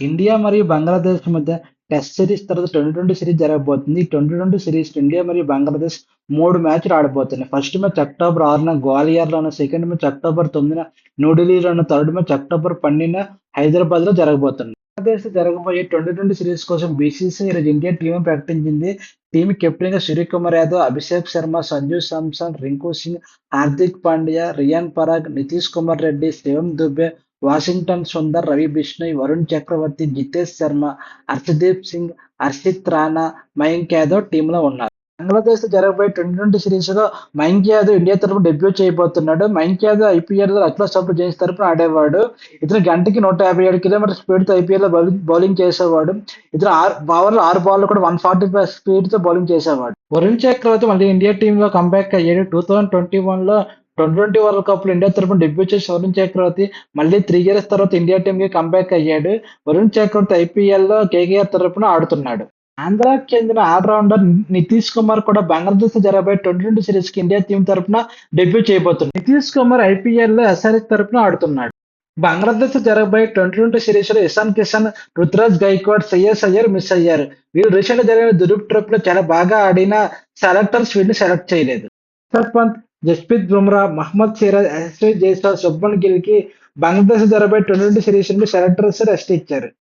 India మరియు బంగ్లాదేశ్ మధ్య test series తర్వాత ట్వంటీ ట్వంటీ సిరీస్ జరగబోతుంది. ఈ ట్వంటీ ట్వంటీ సిరీస్ ఇండియా మరియు బంగ్లాదేశ్ మూడు మ్యాచ్లు ఆడబోతున్నాయి. ఫస్ట్ మ్యాచ్ అక్టోబర్ ఆరున గ్వాలియర్లోను సెకండ్ మ్యాచ్ అక్టోబర్ తొమ్మిదిన న్యూఢిల్లీలోను థర్డ్ మ్యాచ్ అక్టోబర్ పన్నెండున హైదరాబాద్లో జరగబోతుంది. బంగ్లాదేశ్ జరగబోయే ట్వంటీ ట్వంటీ సిరీస్ కోసం బీసీసీ ఈరోజు ఇండియా టీం ప్రకటించింది. టీం కెప్టెన్గా సూర్యకుమార్ యాదవ్ అభిషేక్ శర్మ సంజు సామ్సన్ రింకు సింగ్ హార్దిక్ పాండ్యా రియాన్ పరాగ్ నితీష్ కుమార్ రెడ్డి శివం దుబే వాషింగ్టన్ సుందర్ రవి బిష్ణోయ్ వరుణ్ చక్రవర్తి జితేష్ శర్మ హర్షదీప్ సింగ్ హర్షిత్ రాణా మయంక్ యాదవ్ టీంలో ఉన్నారు. బంగ్లాదేశ్ జరగబోయే ట్వంటీ ట్వంటీ సిరీస్లో మయంక్ యాదవ్ ఇండియా తరఫున డెబ్యూ చేయబోతున్నాడు. మయంక్ యాదవ్ ఐపీఎల్లో అట్లా సూపర్ జైన్స్ తరఫున ఆడేవాడు. ఇతను గంటకి నూట యాభై ఏడు కిలోమీటర్ స్పీడ్తో ఐపీఎల్లో బౌలింగ్ చేసేవాడు. ఇతను ఆరు ఓవర్లు ఆరు బాల్ కూడా వన్ ఫార్టీ ఫైవ్ స్పీడ్తో బౌలింగ్ చేసేవాడు. వరుణ్ చక్రవర్తి మళ్ళీ ఇండియా టీమ్లో కంబ్యాక్ అయ్యాడు. టూ థౌసండ్ ట్వంటీ వన్లో ట్వంటీ ట్వంటీ వరల్డ్ కప్లో ఇండియా తరఫున డెబ్యూ చేసి వరుణ్ చక్రవర్తి మళ్ళీ త్రీ ఇయర్స్ తర్వాత ఇండియా టీమ్కి కంబ్యాక్ అయ్యాడు. వరుణ్ చక్రవర్తి ఐపీఎల్లో కేకేఆర్ తరఫున ఆడుతున్నాడు. ఆంధ్రాకి చెందిన ఆల్రౌండర్ నితీష్ కుమార్ కూడా బంగ్లాదేశ్ జరగబోయే ట్వంటీ ట్వంటీ సిరీస్కి ఇండియా టీం తరఫున డెబ్యూ చేయబోతున్నాడు. నితీష్ కుమార్ ఐపీఎల్లో ఎస్ఆర్ఎస్ తరఫున ఆడుతున్నాడు. బంగ్లాదేశ్ జరగబోయే ట్వంటీ ట్వంటీ సిరీస్లో ఇషాన్ కిషన్ రుతురాజ్ గైక్వాడ్ సయ్యస్ అయ్యర్ మిస్ అయ్యారు. వీరు రీసెంట్ జరిగిన దురూప్ ట్రిప్లో చాలా బాగా ఆడిన సెలెక్టర్స్ వీళ్ళని సెలెక్ట్ చేయలేదు. రిషబ్ పంత్ జస్ప్రీత్ బుమ్రా మహమ్మద్ సిరాజ్ యశస్వి జైస్వాల్ శుభ్మన్ గిల్కి బంగ్లాదేశ్ జరగబోయే ట్వంటీ ట్వంటీ సిరీస్ నుండి సెలెక్టర్స్ రెస్ట్ ఇచ్చారు